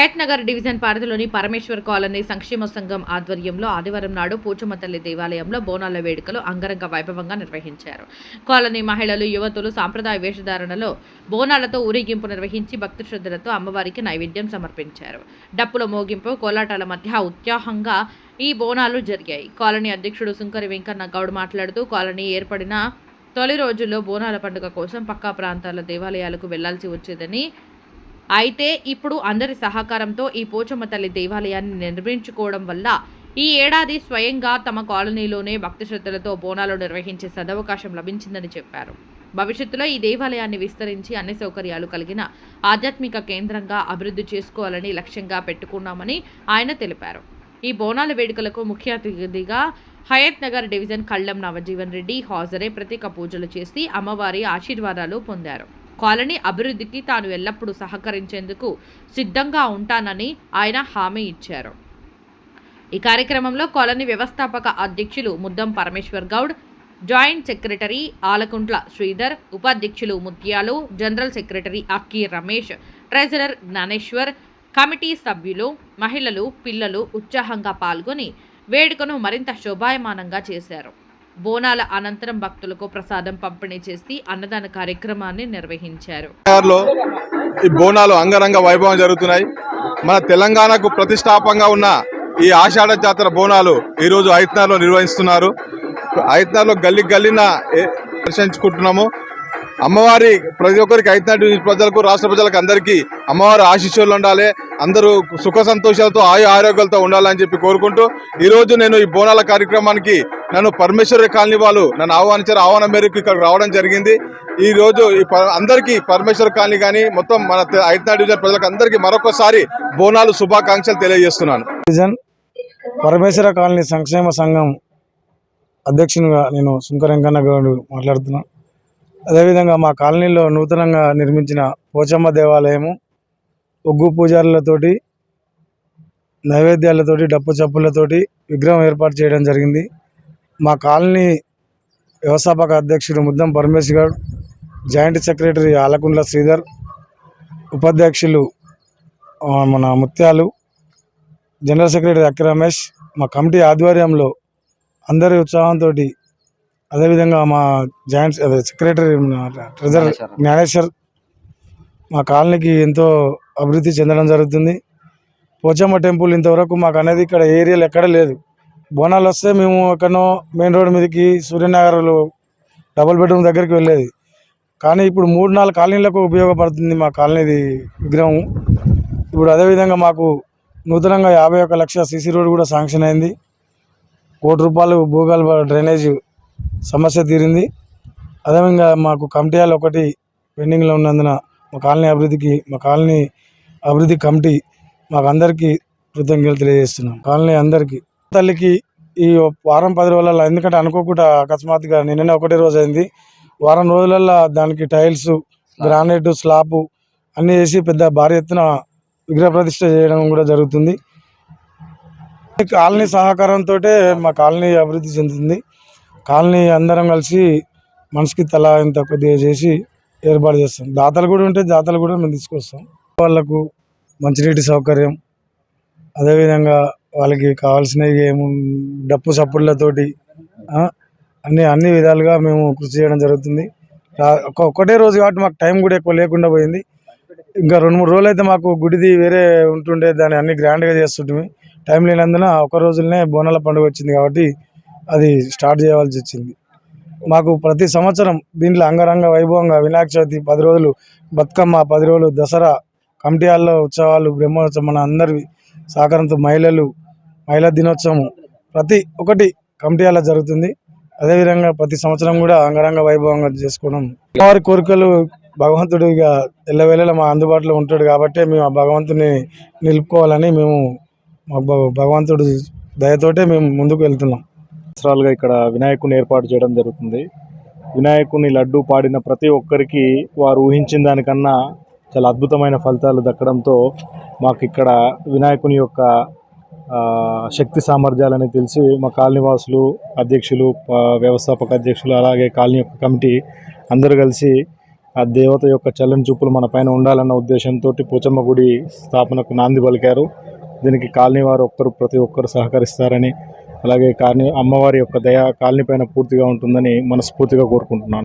Hayath Nagar division పరిధిలోని Parameshwar colony సంక్షేమ సంఘం ఆధ్వర్యంలో ఆదివారం నాడు పోచమ్మ తల్లి దేవాలయంలో బోనాల వేడుకలు అంగరంగ వైభవంగా నిర్వహించారు. కాలనీ మహిళలు యువతులు సాంప్రదాయ వేషధారణలో బోనాలతో ఊరేగింపు నిర్వహించి భక్తి శ్రద్ధలతో అమ్మవారికి నైవేద్యం సమర్పించారు. డప్పుల మోగింపు కోలాటాల మధ్య ఉత్సాహంగా ఈ బోనాలు జరిగాయి. కాలనీ అధ్యక్షుడు సుంకరి వెంకన్న గౌడ్ మాట్లాడుతూ కాలనీ ఏర్పడిన తొలి రోజుల్లో బోనాల పండుగ కోసం పక్కా ప్రాంతాల దేవాలయాలకు వెళ్ళాల్సి వచ్చేదని అయితే ఇప్పుడు అందరి సహకారంతో ఈ పోచమ్మ తల్లి దేవాలయాన్ని నిర్మించుకోవడం వల్ల ఈ ఏడాది స్వయంగా తమ కాలనీలోనే భక్తి శ్రద్ధలతో బోనాలు నిర్వహించే సదవకాశం లభించిందని చెప్పారు. భవిష్యత్తులో ఈ దేవాలయాన్ని విస్తరించి అన్ని సౌకర్యాలు కలిగిన ఆధ్యాత్మిక కేంద్రంగా అభివృద్ధి చేసుకోవాలని లక్ష్యంగా పెట్టుకున్నామని ఆయన తెలిపారు. ఈ బోనాల వేడుకలకు ముఖ్య అతిథిగా హయత్ నగర్ డివిజన్ కళ్ళం నవజీవన్ రెడ్డి హాజరై ప్రత్యేక పూజలు చేసి అమ్మవారి ఆశీర్వాదాలు పొందారు. కాలనీ అభివృద్ధికి తాను ఎల్లప్పుడూ సహకరించేందుకు సిద్ధంగా ఉంటానని ఆయన హామీ ఇచ్చారు. ఈ కార్యక్రమంలో కాలనీ వ్యవస్థాపక అధ్యక్షులు ముద్దం పరమేశ్వర్ గౌడ్ జాయింట్ సెక్రటరీ ఆలకుంట్ల శ్రీధర్ ఉపాధ్యక్షులు ముత్యాలు జనరల్ సెక్రటరీ అక్కి రమేష్ ట్రెజరర్ జ్ఞానేశ్వర్ కమిటీ సభ్యులు మహిళలు పిల్లలు ఉత్సాహంగా పాల్గొని వేడుకను మరింత శోభాయమానంగా చేశారు. బోనాల అనంతరం భక్తులకు ప్రసాదం పంపిణీ చేసి అన్నదాన కార్యక్రమాన్ని నిర్వహించారు. ఈ బోనాలు అంగరంగ వైభవం జరుగుతున్నాయి. మన తెలంగాణకు ప్రతిష్టాపంగా ఉన్న ఈ ఆషాఢ జాతర బోనాలు ఈరోజు ఐత్నార్లో నిర్వహిస్తున్నారు. ఐత్నార్లో గల్లి గల్లిన దర్శించుకుంటున్నాము. అమ్మవారి ప్రతి ఒక్కరికి ఐత్నార్ ప్రజలకు రాష్ట్ర ప్రజలకు అందరికీ అమ్మవారి ఆశీస్సులు ఉండాలి. అందరూ సుఖ సంతోషాలతో ఆయు ఆరోగ్యాలతో ఉండాలని చెప్పి కోరుకుంటూ ఈరోజు నేను ఈ బోనాల కార్యక్రమానికి నన్ను పరమేశ్వర కాలనీ వాళ్ళు నన్ను ఆహ్వానించారు. ఆహ్వానం మేరకు ఇక్కడ రావడం జరిగింది. ఈ రోజు ఈ ప- అందరికీ పరమేశ్వర కాలనీ కానీ మొత్తం మన తె- డివిజన్ ప్రజలకు అందరికీ మరొకసారి బోనాలు శుభాకాంక్షలు తెలియజేస్తున్నాను. డివిజన్ పరమేశ్వర కాలనీ సంక్షేమ సంఘం అధ్యక్షునిగా నేను సుంకర వెంకన్న గౌడ్ మాట్లాడుతున్నా అదేవిధంగా మా కాలనీలో నూతనంగా నిర్మించిన పోచమ్మ దేవాలయము ఒగ్గు పూజారులతోటి నైవేద్యాలతోటి డప్పు చప్పులతోటి విగ్రహం ఏర్పాటు చేయడం జరిగింది. మా కాలనీ వ్యవస్థాపక అధ్యక్షుడు ముద్దం పరమేశ్వర్ గౌడ్ జాయింట్ సెక్రటరీ ఆలకుండ్ల శ్రీధర్ ఉపాధ్యక్షులు మన ముత్యాలు జనరల్ సెక్రటరీ అక్కి రమేష్ మా కమిటీ ఆధ్వర్యంలో అందరి ఉత్సాహంతో అదేవిధంగా మా జాయింట్ అదే సెక్రటరీ మన ట్రెజరర్ జ్ఞానేశ్వర్ మా కాలనీకి ఎంతో అభివృద్ధి చెందడం జరుగుతుంది. పోచమ్మ టెంపుల్ ఇంతవరకు మాకు అనేది ఇక్కడ ఏరియాలో ఎక్కడ లేదు. బోనాలు వస్తే మేము ఎక్కడో మెయిన్ రోడ్ మీదకి సూర్యనగర్లో డబుల్ బెడ్రూమ్ దగ్గరికి వెళ్ళేది. కానీ ఇప్పుడు మూడు నాలుగు కాలనీలకు ఉపయోగపడుతుంది మా కాలనీది విగ్రహం. ఇప్పుడు అదేవిధంగా మాకు నూతనంగా యాభై ఒక్క లక్ష సీసీ రోడ్ కూడా శాంక్షన్ అయింది. కోటి రూపాయలు భూగర్భ డ్రైనేజ్ సమస్య తీరింది. అదేవిధంగా మాకు కమిటీలు ఒకటి పెండింగ్లో ఉన్నందున మా కాలనీ అభివృద్ధికి మా కాలనీ అభివృద్ధి కమిటీ మాకు అందరికీ కృతజ్ఞతలు తెలియజేస్తున్నాం. కాలనీ అందరికీ తల్లికి ఈ వారం పది రోజులలో ఎందుకంటే అనుకోకుండా అకస్మాత్తుగా నిన్ననే ఒకటే రోజు అయింది. వారం రోజులలో దానికి టైల్స్ గ్రానైట్ స్లాబ్ అన్నీ వేసి పెద్ద భారీ ఎత్తున విగ్రహ ప్రతిష్ట చేయడం కూడా జరుగుతుంది. కాలనీ సహకారంతో మా కాలనీ అభివృద్ధి చెందుతుంది. కాలనీ అందరం కలిసి మనిషికి తల ఇంత కొద్దిగా చేసి ఏర్పాటు చేస్తాం. దాతలు కూడా ఉంటే దాతలు కూడా మేము తీసుకొస్తాం. వాళ్ళకు మంచినీటి సౌకర్యం అదేవిధంగా వాళ్ళకి కావాల్సినవి ఏము డప్పు సప్పుళ్ళతోటి అన్ని అన్ని విధాలుగా మేము కృషి చేయడం జరుగుతుంది. రా- ఒక ఒకటే రోజు కాబట్టి మాకు టైం కూడా ఎక్కువ లేకుండా పోయింది. ఇంకా రెండు మూడు రోజులు అయితే మాకు గుడిది వేరే ఉంటుండే దాన్ని అన్ని గ్రాండ్గా చేస్తుంటుంది టైం లేనందున ఒక రోజులనే బోనాల పండుగ వచ్చింది కాబట్టి అది స్టార్ట్ చేయవలసి వచ్చింది. మాకు ప్రతి సంవత్సరం దీంట్లో అంగరంగ వైభవంగా వినాయక చవితి పది రోజులు బతుకమ్మ పది రోజులు దసరా కమిటీ హాల్లో ఉత్సవాలు బ్రహ్మోత్సవం మన అందరి సహకారంతో మహిళలు మహిళా దినోత్సవం ప్రతి ఒక్కటి కమిటీ అలా జరుగుతుంది. అదేవిధంగా ప్రతి సంవత్సరం కూడా అంగరంగ వైభవంగా చేసుకోవడం. వారి కోరికలు భగవంతుడిగా ఇక ఎల్లవేళలా మా అందుబాటులో ఉంటాడు కాబట్టి మేము ఆ భగవంతుని నిలుపుకోవాలని మేము మా భగవంతుడు దయతోటే మేము ముందుకు వెళ్తున్నాం. సంవత్సరాలుగా ఇక్కడ వినాయకుని ఏర్పాటు చేయడం జరుగుతుంది. వినాయకుని లడ్డు పాడిన ప్రతి ఒక్కరికి వారు ఊహించిన దానికన్నా చాలా అద్భుతమైన ఫలితాలు దక్కడంతో మాకు ఇక్కడ వినాయకుని యొక్క శక్తి సామర్థ్యాలని తెలిసి మా కాలనీవాసులు అధ్యక్షులు వ్యవస్థాపక అధ్యక్షులు అలాగే కాలనీ యొక్క కమిటీ అందరూ కలిసి ఆ దేవత యొక్క చల్లని చూపులు మన పైన ఉండాలన్న ఉద్దేశంతో పోచమ్మ గుడి స్థాపనకు నాంది పలికారు. దీనికి కాలనీ వారు ఒక్కరు ప్రతి ఒక్కరు సహకరిస్తారని అలాగే కాలనీ అమ్మవారి యొక్క దయ కాలనీ పైన పూర్తిగా ఉంటుందని మనస్ఫూర్తిగా కోరుకుంటున్నాను.